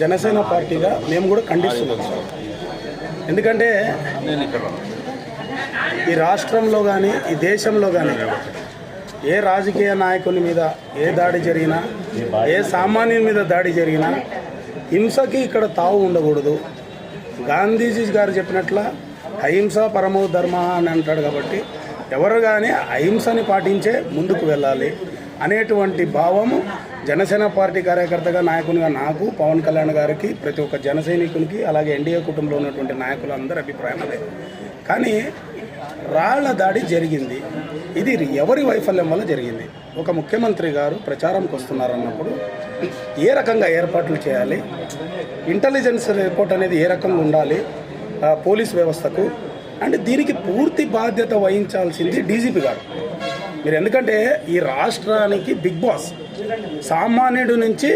జనసేన పార్టీగా మేము కూడా ఖండిస్తున్నాం. సార్ ఎందుకంటే ఈ రాష్ట్రంలో కానీ ఈ దేశంలో కానీ ఏ రాజకీయ నాయకుని మీద ఏ దాడి జరిగినా ఏ సామాన్యుని మీద దాడి జరిగినా హింసకి ఇక్కడ తావు ఉండకూడదు. గాంధీజీ గారు చెప్పినట్ల అహింస పరమో ధర్మ అని అంటాడు కాబట్టి ఎవరు కానీ అహింసని పాటించే ముందుకు వెళ్ళాలి. అనేటువంటి భావము జనసేన పార్టీ కార్యకర్తగా నాయకునిగా నాకు పవన్ కళ్యాణ్ గారికి ప్రతి ఒక్క జన సైనికునికి అలాగే ఎన్డీఏ కుటుంబంలో ఉన్నటువంటి నాయకులందరి అభిప్రాయం అదే. కానీ రాళ్ళ దాడి జరిగింది. ఇది ఎవరి వైఫల్యం వల్ల జరిగింది? ఒక ముఖ్యమంత్రి గారు ప్రచారంకి వస్తున్నారు అన్నప్పుడు ఏ రకంగా ఏర్పాట్లు చేయాలి? ఇంటెలిజెన్స్ రిపోర్ట్ అనేది ఏ రకంగా ఉండాలి? పోలీస్ వ్యవస్థకు. అండ్ దీనికి పూర్తి బాధ్యత వహించాల్సింది డీజీపీ గారు. మీరు ఎందుకంటే ఈ రాష్ట్రానికి బిగ్ బాస్ సామాన్యుడి నుంచి